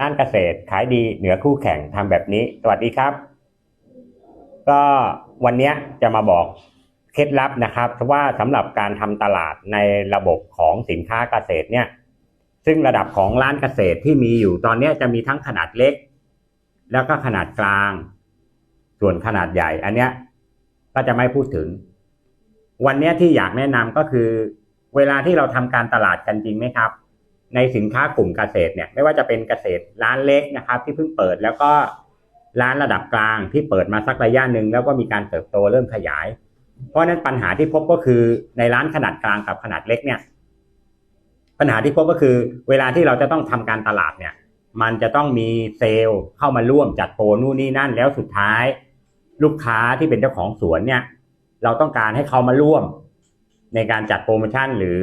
ด้านเกษตรขายดีเหนือคู่แข่งทำแบบนี้ สวัสดีครับ ก็วันนี้จะมาบอกเคล็ดลับนะครับว่าสำหรับการทำตลาดในระบบของสินค้าเกษตรเนี่ย ซึ่งระดับของร้านเกษตรที่มีอยู่ตอนนี้จะมีทั้งขนาดเล็ก แล้วก็ขนาดกลาง ส่วนขนาดใหญ่ อันเนี้ยก็จะไม่พูดถึง วันนี้ที่อยากแนะนำก็คือ เวลาที่เราทำการตลาดกันจริงไหมครับ ในสินค้ากลุ่มเกษตรเนี่ยไม่ว่าจะเป็นเกษตรร้านเล็กนะครับ ที่เพิ่งเปิดแล้วก็ร้านระดับกลางที่เปิดมาสักระยะหนึ่งแล้วก็มีการเติบโตเริ่มขยาย เพราะนั้นปัญหาที่พบก็คือในร้านขนาดกลางกับขนาดเล็กเนี่ย ปัญหาที่พบก็คือ เวลาที่เราจะต้องทำการตลาดเนี่ย มันจะต้องมีเซลล์เข้ามาร่วมจัดโปรนู่นนี่นั่น แล้วสุดท้าย ลูกค้าที่เป็นเจ้าของสวนเนี่ย เราต้องการให้เขามาร่วม ในการจัดโปรโมชั่นหรือ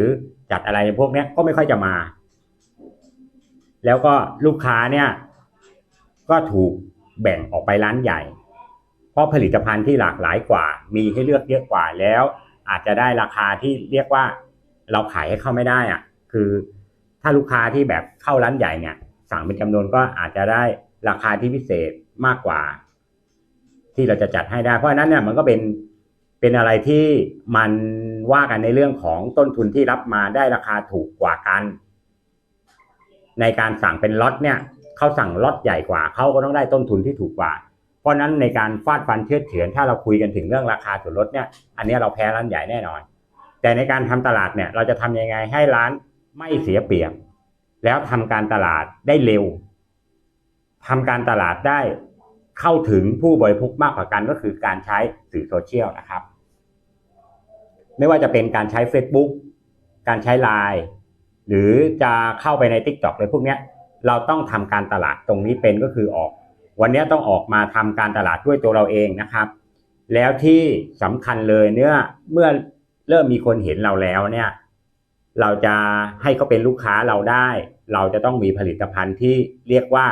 จัดอะไรพวกนี้ก็ไม่ค่อยจะมา แล้วก็ลูกค้าเนี่ยก็ถูกแบ่งออกไปร้านใหญ่ เพราะผลิตภัณฑ์ที่หลากหลายกว่า มีให้เลือกเยอะกว่าแล้ว อาจจะได้ราคาที่เรียกว่าเราขายให้เข้าไม่ได้อะคือถ้าลูกค้าที่แบบเข้าร้านใหญ่เนี่ยสั่งเป็นจำนวนก็อาจจะได้ราคาที่พิเศษมากกว่า ที่เราจะจัดให้ได้ เพราะนั้นเนี่ยมันก็เป็นเป็นอะไรที่มันว่ากันในเรื่องของต้นทุนที่รับมาได้ราคาถูกกว่ากัน ในการสั่งเป็นล็อตเนี่ยเขาสั่งล็อตใหญ่กว่าเขาก็ต้องได้ต้นทุนที่ถูกกว่า เพราะนั้นในการฟาดฟันเชื่อเฉือนถ้าเราคุยกันถึงเรื่องราคาส่วนลดเนี่ยอันนี้เราแพ้ร้านใหญ่แน่นอน แต่ในการทำตลาดเนี่ยเราจะทำยังไงให้ร้านไม่เสียเปรียบ แล้วทำการตลาดได้เร็วทำการตลาดได้เข้าถึงผู้บริโภคมากกว่ากันก็คือการใช้สื่อโซเชียลนะครับ ไม่ว่าจะเป็นการใช้ Facebook การใช้ Line หรือจะเข้าไปใน TikTok เลยพวกเนี้ยเราต้องทำการตลาดตรงนี้เป็นก็คือออก วันนี้ต้องออกมาทำการตลาดด้วยตัวเราเองนะครับ แล้วที่สำคัญเลยเนี่ยเมื่อเริ่มมีคนเห็นเราแล้วเนี่ย เราจะให้เขาเป็นลูกค้าเราได้ เราจะต้องมีผลิตภัณฑ์ที่เรียกว่า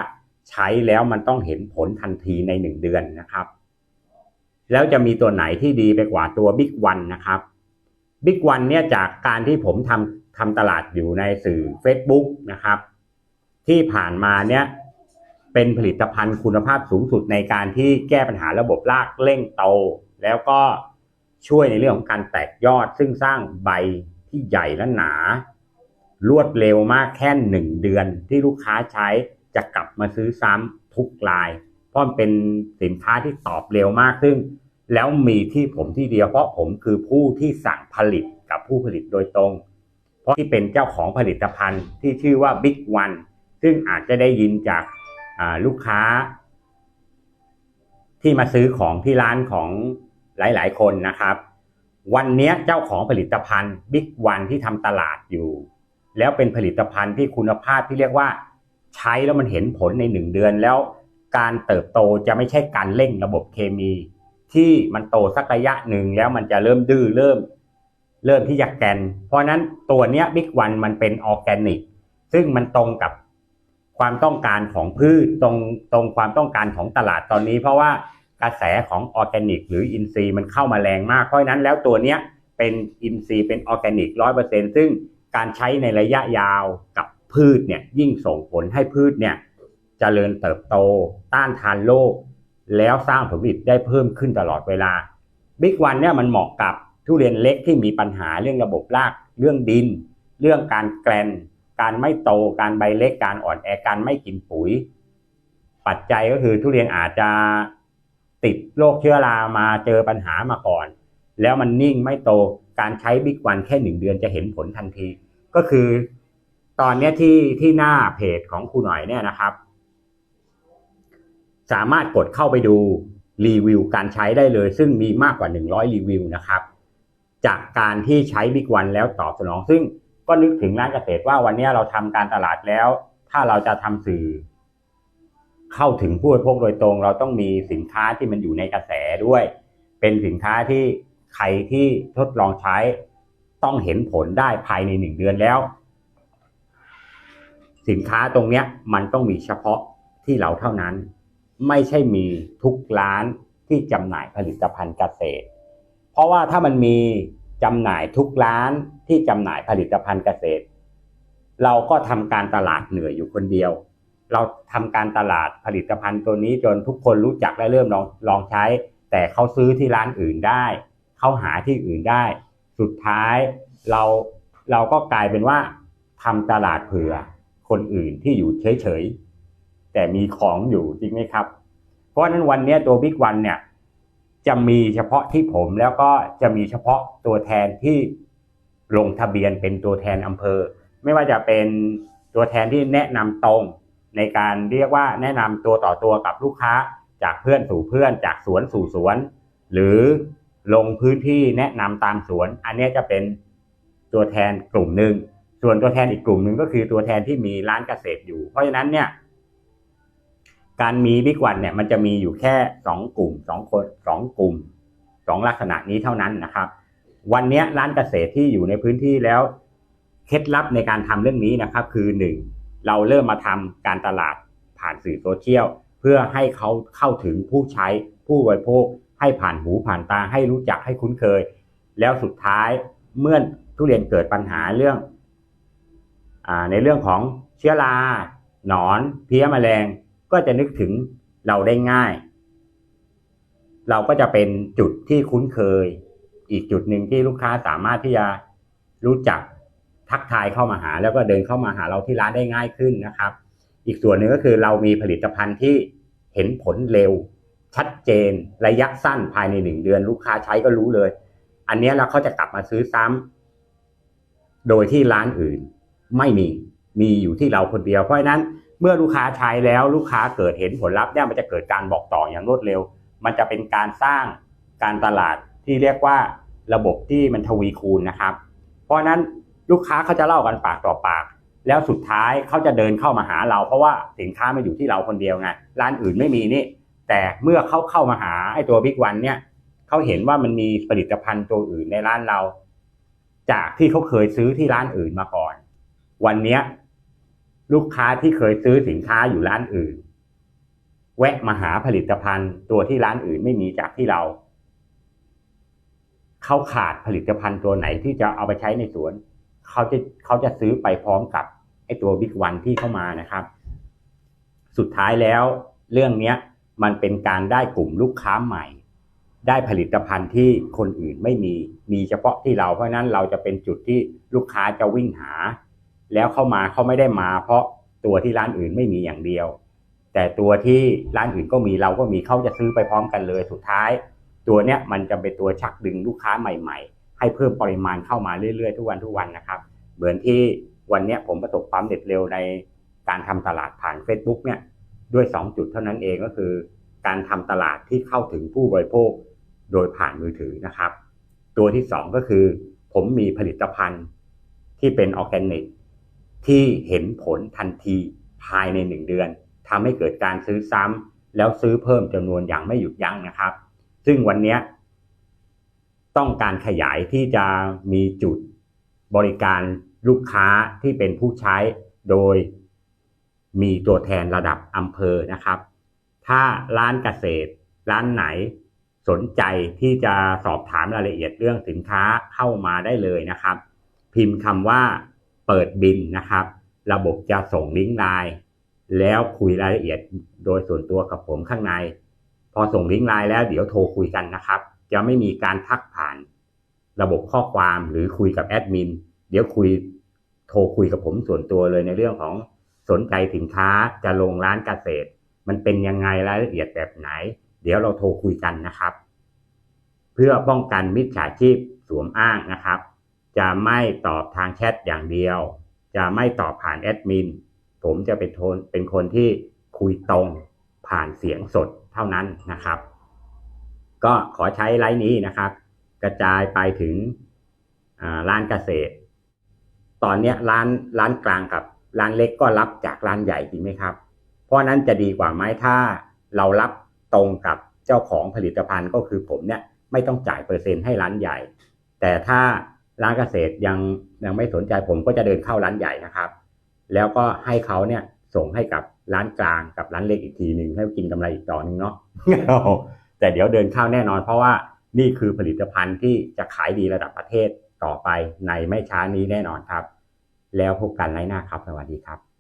ใช้แล้วมันต้องเห็นผลทันทีในหนึ่งเดือนนะครับ แล้วจะมีตัวไหนที่ดีไปกว่าตัว Big One นะครับ Big One เนี่ยจากการที่ผมทำ ทำตลาดอยู่ในสื่อ Facebook นะครับ ที่ผ่านมาเนี่ยเป็นผลิตภัณฑ์คุณภาพสูงสุดในการที่แก้ปัญหาระบบรากเร่งโต แล้วก็ช่วยในเรื่องของการแตกยอด ซึ่งสร้างใบที่ใหญ่และหนา รวดเร็วมากแค่หนึ่งเดือนที่ลูกค้าใช้จะกลับมาซื้อซ้ำทุกราย เพราะเป็นสินค้าที่ตอบเร็วมากซึ่ง แล้วมีที่ผมที่เดียวเพราะผมคือผู้ที่สั่งผลิตกับผู้ผลิตโดยตรง ราะที่เป็นเจ้าของผลิตภัณฑ์ที่ชื่อว่า Big One ซึ่งอาจจะได้ยินจากลูกค้า ที่มาซื้อของที่ร้านของหลาย ๆ คนนะครับ วันนี้เจ้าของผลิตภัณฑ์ Big One ที่ทำตลาดอยู่ แล้วเป็นผลิตภัณฑ์ที่คุณภาพที่เรียกว่า ใช้แล้วมันเห็นผลในหนึ่งเดือนแล้วการเติบโตจะไม่ใช่การเร่งระบบเคมี ที่มันโตสักระยะหนึ่งแล้วมันจะเริ่มดื้อเริ่ม เริ่มที่จะแกน เพราะนั้นตัวเนี้ยบิ๊กวันมันเป็นออร์แกนิก ซึ่งมันตรงกับความต้องการของพืชตรงตรงความต้องการของตลาดตอนนี้ เพราะว่ากระแสของออร์แกนิก หรืออินทรีย์มันเข้ามาแรงมาก เพราะนั้นแล้วตัวเนี้ยเป็นอินทรีย์เป็นออร์แกนิกร้อยเปอร์เซ็นซึ่งการใช้ในระยะยาวกับพืชเนี่ยยิ่งส่งผลให้พืชเนี่ยจเจริญเติบโต ต้านทานโรคแล้วสร้างผลผลิตได้เพิ่มขึ้นตลอดเวลาบิ๊กวันเนี่ยมันเหมาะกับ ทุเรียนเล็กที่มีปัญหาเรื่องระบบราก เรื่องดิน เรื่องการแกลน การไม่โต การใบเล็ก การอ่อนแอ การไม่กินปุ๋ย ปัจจัยก็คือทุเรียนอาจจะติดโรคเชื้อรามาเจอปัญหามาก่อน แล้วมันนิ่งไม่โต การใช้บิ๊กวันแค่หนึ่งเดือนจะเห็นผลทันที ก็คือตอนนี้ที่ที่หน้าเพจของครูหน่อยเนี่ยนะครับ สามารถกดเข้าไปดูรีวิวการใช้ได้เลย ซึ่งมีมากกว่า 100 รีวิวนะครับ จากการที่ใช้บิ๊กวันแล้วตอบสนอง ซึ่งก็นึกถึงร้านเกษตรว่าวันนี้เราทำการตลาดแล้ว ถ้าเราจะทำสื่อ เข้าถึงผู้บริโภคโดยตรง เราต้องมีสินค้าที่มันอยู่ในกระแสด้วย เป็นสินค้าที่ใครที่ทดลองใช้ต้องเห็นผลได้ภายในหนึ่งเดือนแล้ว สินค้าตรงเนี้ย มันต้องมีเฉพาะที่เราเท่านั้น ไม่ใช่มีทุกร้านที่จำหน่ายผลิตภัณฑ์เกษตร ราะว่าถ้ามันมีจำหน่ายทุกร้านที่จำหน่ายผลิตภัณฑ์เกษตร เราก็ทำการตลาดเหนื่อยอยู่คนเดียว เราทำการตลาดผลิตภัณฑ์ตัวนี้จนทุกคนรู้จักและเริ่มลองลองใช้ แต่เขาซื้อที่ร้านอื่นได้เขาหาที่อื่นได้ สุดท้ายเราเราก็กลายเป็นว่าทำตลาดเผื่อคนอื่นที่อยู่เฉยๆแต่มีของอยู่จริงไหมครับ เพราะฉะนั้นวันนี้ตัวบิ๊กวันเนี่ย จะมีเฉพาะที่ผมแล้วก็จะมีเฉพาะตัวแทนที่ลงทะเบียนเป็นตัวแทนอำเภอ ไม่ว่าจะเป็นตัวแทนที่แนะนำตรง ในการเรียกว่าแนะนำตัวต่อตัวกับลูกค้า จากเพื่อนสู่เพื่อนจากสวนสู่สวน หรือลงพื้นที่แนะนำตามสวน อันนี้จะเป็นตัวแทนกลุ่มหนึ่งส่วนตัวแทนอีกกลุ่มหนึ่งก็คือตัวแทนที่มีร้านเกษตรอยู่ เพราะฉะนั้นเนี่ย การมีบิ๊กวันเนี่ยมันจะมีอยู่แค่สองกลุ่มสองคนสองกลุ่มสองลักษณะนี้เท่านั้นนะครับ วันนี้ร้านเกษตรที่อยู่ในพื้นที่แล้วเคล็ดลับในการทำเรื่องนี้นะครับ คือหนึ่งเราเริ่มมาทำการตลาดผ่านสื่อโซเชียลเพื่อให้เขาเข้าถึงผู้ใช้ผู้บริโภค ให้ผ่านหูผ่านตาให้รู้จักให้คุ้นเคย แล้วสุดท้ายเมื่อทุเรียนเกิดปัญหาเรื่องอในเรื่องของเชื้อราหนอน เพี้ยแมลง ก็จะนึกถึงเราได้ง่าย เราก็จะเป็นจุดที่คุ้นเคย อีกจุดหนึ่งที่ลูกค้าสามารถที่จะรู้จักทักทายเข้ามาหา แล้วก็เดินเข้ามาหาเราที่ร้านได้ง่ายขึ้นนะครับ อีกส่วนหนึ่งก็คือเรามีผลิตภัณฑ์ที่เห็นผลเร็ว ชัดเจน ระยะสั้นภายในหนึ่งเดือน ลูกค้าใช้ก็รู้เลย อันนี้แล้วเขาจะกลับมาซื้อซ้ำโดยที่ร้านอื่นไม่มีมีอยู่ที่เราคนเดียวเพราะฉะนั้น เมื่อลูกค้าใช้แล้วลูกค้าเกิดเห็นผลลัพธ์เนี่ยมันจะเกิดการบอกต่ออย่างรวดเร็ว มันจะเป็นการสร้างการตลาดที่เรียกว่าระบบที่มันทวีคูณนะครับ เพราะฉะนั้นลูกค้าเขาจะเล่ากันปากต่อปาก แล้วสุดท้ายเขาจะเดินเข้ามาหาเรา เพราะว่าสินค้ามันอยู่ที่เราคนเดียวไงร้านอื่นไม่มีนี่ แต่เมื่อเขาเข้ามาหาไอ้ตัวบิ๊กวันเนี่ยเขาเห็นว่ามันมีผลิตภัณฑ์ตัวอื่นในร้านเรา จากที่เขาเคยซื้อที่ร้านอื่นมาก่อน วันเนี้ย ลูกค้าที่เคยซื้อสินค้าอยู่ร้านอื่น แวะมาหาผลิตภัณฑ์ ตัวที่ร้านอื่นไม่มีจากที่เรา เขาขาดผลิตภัณฑ์ตัวไหนที่จะเอาไปใช้ในสวน เขาจะเขาจะซื้อไปพร้อมกับไอ้ตัวบิ๊กวันที่เข้ามานะครับ สุดท้ายแล้ว เรื่องเนี้ยมันเป็นการได้กลุ่มลูกค้าใหม่ ได้ผลิตภัณฑ์ที่คนอื่นไม่มีมีเฉพาะที่เราเพราะนั้นเราจะเป็นจุดที่ลูกค้าจะวิ่งหา แล้วเข้ามาเขาไม่ได้มา เพราะตัวที่ร้านอื่นไม่มีอย่างเดียว แต่ตัวที่ร้านอื่นก็มีเราก็มีเขาจะซื้อไปพร้อมกันเลยสุดท้าย ตัวเนี้ยมันจะเป็นตัวชักดึงลูกค้าใหม่ ๆ ให้เพิ่มปริมาณเข้ามาเรื่อยๆทุกวันทุกวันนะครับ เหมือนที่วันเนี้ยผมประสบความเด็ดเร็วในการทำตลาดผ่าน Facebook เนี่ยด้วย 2 จุดเท่านั้นเองก็คือ การทำตลาดที่เข้าถึงผู้บริโภคโดยผ่านมือถือนะครับ ตัวที่ 2 ก็คือ ผมมีผลิตภัณฑ์ที่เป็นออร์แกนิก ที่เห็นผลทันทีภายใน 1 เดือนทำให้เกิดการซื้อซ้ำแล้วซื้อเพิ่มจำนวนอย่างไม่หยุดยั้งนะครับ ซึ่งวันนี้ต้องการขยายที่จะมีจุดบริการลูกค้าที่เป็นผู้ใช้โดยมีตัวแทนระดับอำเภอนะครับ ถ้าร้านเกษตร ร้านไหนสนใจที่จะสอบถามรายละเอียดเรื่องสินค้าเข้ามาได้เลยนะครับ พิมพ์คำว่า เปิดบินนะครับ ระบบจะส่งลิงก์ไลน์แล้วคุยรายละเอียดโดยส่วนตัวกับผมข้างใน พอส่งลิงก์ไลน์แล้วเดี๋ยวโทรคุยกันนะครับ จะไม่มีการทักผ่าน ระบบข้อความหรือคุยกับแอดมินเดี๋ยวคุยโทรคุยกับผมส่วนตัวเลยในเรื่องของสนใจสินค้าจะลงร้านเกษตร มันเป็นยังไงรายละเอียดแบบไหน เดี๋ยวเราโทรคุยกันนะครับ เพื่อป้องกันมิจฉาชีพสวมอ้างนะครับ จะไม่ตอบทางแชทอย่างเดียว จะไม่ตอบผ่านแอดมิน ผมจะเป็นโทนเป็นคนที่คุยตรงผ่านเสียงสดเท่านั้นนะครับ ก็ขอใช้ไลน์นี้นะครับ กระจายไปถึงร้านเกษตร ตอนนี้ร้านร้านกลางกับร้านเล็กก็รับจากร้านใหญ่จริงไหมครับ เพราะนั้นจะดีกว่าไหมถ้าเรารับตรงกับเจ้าของผลิตภัณฑ์ก็คือผมเนี่ยไม่ต้องจ่ายเปอร์เซ็นต์ให้ร้านใหญ่ แต่ถ้า ร้านเกษตรยังยังไม่สนใจผมก็จะเดินเข้าร้านใหญ่นะครับ แล้วก็ให้เขาเนี่ยส่งให้กับร้านกลางกับร้านเล็กอีกทีหนึ่งให้กินกำไรอีกต่อหนึ่งเนาะแต่เดี๋ยวเดินเข้าแน่นอน เพราะว่านี่คือผลิตภัณฑ์ที่จะขายดีระดับประเทศต่อไปในไม่ช้านี้แน่นอนครับ แล้วพบกันไลน์หน้าครับ สวัสดีครับ